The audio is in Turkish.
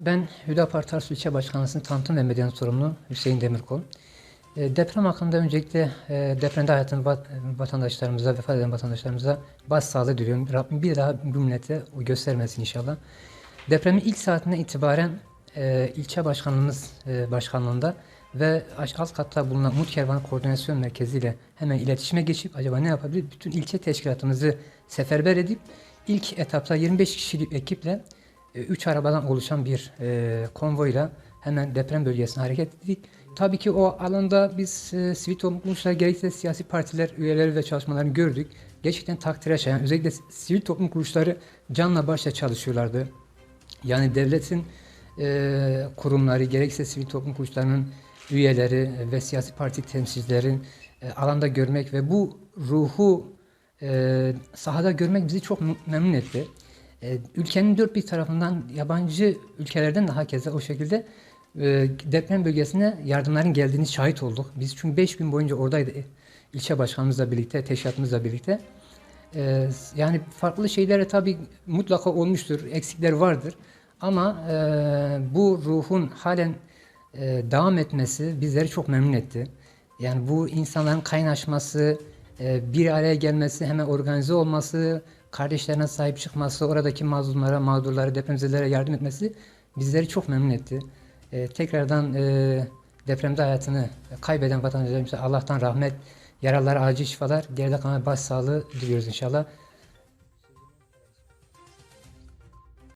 Ben Hüdapar Tarsus İlçe Başkanlığı'nın tanıtım ve medyanın sorumlu Hüseyin Demirkol. E, Deprem hakkında öncelikle e, depremde hayatın vat- vatandaşlarımıza, vefat eden vatandaşlarımıza başsağlığı diliyorum. Rabbim bir daha bu millete göstermesin inşallah. Depremin ilk saatinden itibaren e, ilçe başkanlığımız başkanlığında ve alt katta bulunan Umut Kervanı Koordinasyon Merkezi ile hemen iletişime geçip acaba ne yapabilir? Bütün ilçe teşkilatımızı seferber edip ilk etapta 25 kişilik ekiple 3 arabadan oluşan bir e, konvoyla hemen deprem bölgesine hareket ettik. Tabii ki o alanda biz e, sivil toplum kuruluşları gerekse siyasi partiler üyeleri ve çalışmalarını gördük. Gerçekten takdire şayan. Özellikle sivil toplum kuruluşları canla başla çalışıyorlardı. Yani devletin e, kurumları, gerekse sivil toplum kuruluşlarının üyeleri ve siyasi parti temsilcilerin e, alanda görmek ve bu ruhu e, sahada görmek bizi çok memnun etti. E, ülkenin dört bir tarafından yabancı ülkelerden daha keza o şekilde e, deprem bölgesine yardımların geldiğini şahit olduk. Biz çünkü 5 gün boyunca oradaydı e, ilçe başkanımızla birlikte, teşkilatımızla birlikte. Ee, yani farklı şeylere tabii mutlaka olmuştur, eksikler vardır. Ama e, bu ruhun halen e, devam etmesi bizleri çok memnun etti. Yani bu insanların kaynaşması, e, bir araya gelmesi, hemen organize olması, kardeşlerine sahip çıkması, oradaki mazlumlara, mağdurlara, depremzedelere yardım etmesi bizleri çok memnun etti. E, tekrardan e, depremde hayatını kaybeden vatandaşlarımıza Allah'tan rahmet, yaralılara acil şifalar, geride kalan başsağlığı diliyoruz inşallah.